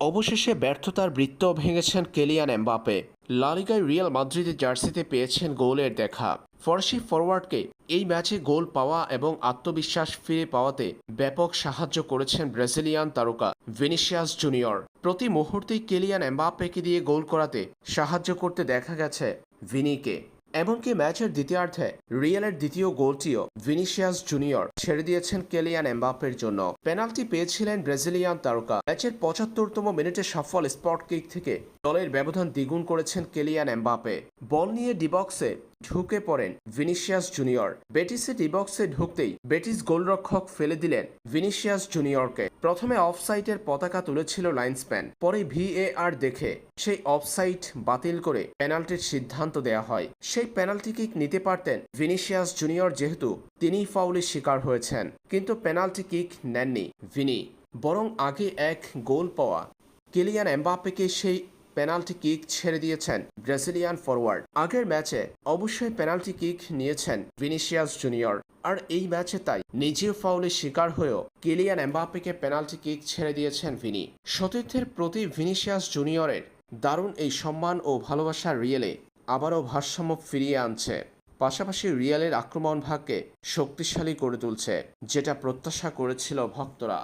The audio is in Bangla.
অবশেষে ব্যর্থতার বৃত্ত ভেঙেছেন কেলিয়ান এমবাপে লালিগায় রিয়াল মাদ্রিদের জার্সিতে পেয়েছেন গোলের দেখা। ফরাসি ফরওয়ার্ডকে এই ম্যাচে গোল পাওয়া এবং আত্মবিশ্বাস ফিরে পাওয়াতে ব্যাপক সাহায্য করেছেন ব্রাজিলিয়ান তারকা ভিনিসিয়াস জুনিয়র। প্রতি মুহূর্তেই কেলিয়ান এমবাপ্পেকে দিয়ে গোল করাতে সাহায্য করতে দেখা গেছে ভিনিকে। এমনকি ম্যাচের দ্বিতীয়ার্ধে রিয়ালের দ্বিতীয় গোলটিও ভিনিশিয়াস জুনিয়র ছেড়ে দিয়েছেন কেলিয়ান এমবাপ্পের জন্য। পেনাল্টি পেয়েছিলেন ব্রাজিলিয়ান তারকা। ম্যাচের পঁচাত্তরতম মিনিটে সফল স্পট কিক থেকে দলের ব্যবধান দ্বিগুণ করেছেন কেলিয়ান এমবাপে বল নিয়ে ডিবক্সে ঢুকে পড়েন ভিনিসিয়াস জুনিয়র। বেটিসে ডিবক্সে ঢুকতেই বেটিস গোলরক্ষক ফেলে দিলেন ভিনিসিয়াস জুনিয়রকে। প্রথমে অফসাইটের পতাকা তুলেছিল লাইন্সম্যান পরে ভিএআর দেখে সেই অফসাইট বাতিল করে পেনাল্টির সিদ্ধান্ত দেয়া হয়। সেই পেনাল্টি কিক নিতে পারতেন ভিনিসিয়াস জুনিয়র যেহেতু তিনি ফাউলের শিকার হয়েছেন, কিন্তু পেনাল্টি কিক নেননি ভিনি। বরং আগে এক গোল পাওয়া কিলিয়ান এমবাপ্পেকে সেই পেনাল্টি কিক ছেড়ে দিয়েছেন ব্রাজিলিয়ান ফরওয়ার্ড আগের ম্যাচে অবশ্যই পেনাল্টি কিক নিয়েছেন ভিনিসিয়াস জুনিয়র। আর এই ম্যাচে তাই নিজেও ফাউলের শিকার হয়েও কিলিয়ান এমবাপ্পেকে পেনাল্টি কিক ছেড়ে দিয়েছেন ভিনি। সতীর্থের প্রতি ভিনিসিয়াস জুনিয়রের দারুণ এই সম্মান ও ভালোবাসার রিয়েলে আবারও ভারসাম্য ফিরিয়ে আনছে। পাশাপাশি রিয়ালের আক্রমণ ভাগকে শক্তিশালী করে তুলছে, যেটা প্রত্যাশা করেছিল ভক্তরা।